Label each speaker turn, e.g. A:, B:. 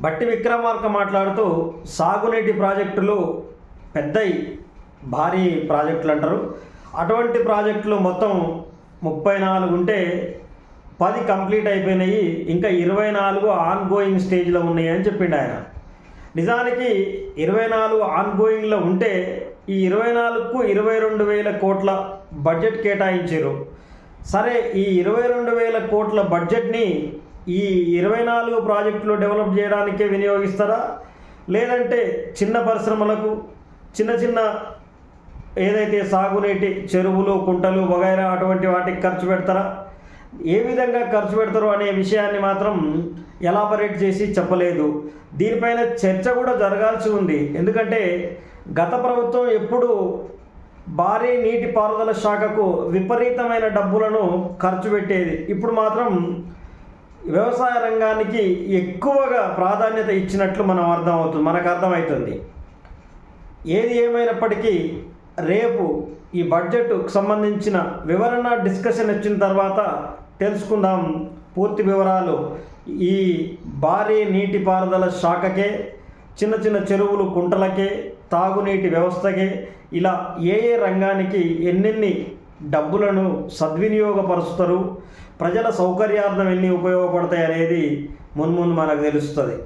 A: బట్టి విక్రమార్క మాట్లాడుతూ సాగునీటి ప్రాజెక్టులు పెద్దయి భారీ ప్రాజెక్టులు అంటారు అటువంటి ప్రాజెక్టులు మొత్తం ముప్పై నాలుగు ఉంటే పది కంప్లీట్ అయిపోయినాయి ఇంకా ఇరవై నాలుగు ఆన్ గోయింగ్ స్టేజ్లో ఉన్నాయి అని చెప్పిండు ఆయన. నిజానికి ఇరవై నాలుగు ఆన్ గోయింగ్లో ఉంటే ఈ ఇరవై నాలుగుకు ఇరవై రెండు వేల కోట్ల బడ్జెట్ కేటాయించారు సరే ఈ ఇరవై రెండు వేల కోట్ల బడ్జెట్ని ఈ ఇరవై నాలుగు ప్రాజెక్టులు డెవలప్ చేయడానికే వినియోగిస్తారా? లేదంటే చిన్న పరిశ్రమలకు చిన్న చిన్న ఏదైతే సాగునీటి చెరువులు కుంటలు వగైరా అటువంటి వాటికి ఖర్చు పెడతారా? ఏ విధంగా ఖర్చు పెడతారు అనే విషయాన్ని మాత్రం ఎలాబరేట్ చేసి చెప్పలేదు. దీనిపైన చర్చ కూడా జరగాల్సి ఉంది. ఎందుకంటే గత ప్రభుత్వం ఎప్పుడు భారీ నీటిపారుదల శాఖకు విపరీతమైన డబ్బులను ఖర్చు పెట్టేది. ఇప్పుడు మాత్రం వ్యవసాయ రంగానికి ఎక్కువగా ప్రాధాన్యత ఇచ్చినట్లు మనం అర్థమవుతుంది మనకు అర్థమవుతుంది. ఏది ఏమైనప్పటికీ రేపు ఈ బడ్జెట్కు సంబంధించిన వివరణ డిస్కషన్ వచ్చిన తర్వాత తెలుసుకుందాం పూర్తి వివరాలు. ఈ భారీ నీటిపారుదల శాఖకే చిన్న చిన్న చెరువులు కుంటలకే తాగునీటి వ్యవస్థకే ఇలా ఏ ఏ రంగానికి ఎన్నెన్ని డబ్బులను సద్వినియోగపరుస్తారు ప్రజల సౌకర్యార్థం ఎన్ని ఉపయోగపడతాయి అనేది మున్ముందు మనకు తెలుస్తుంది.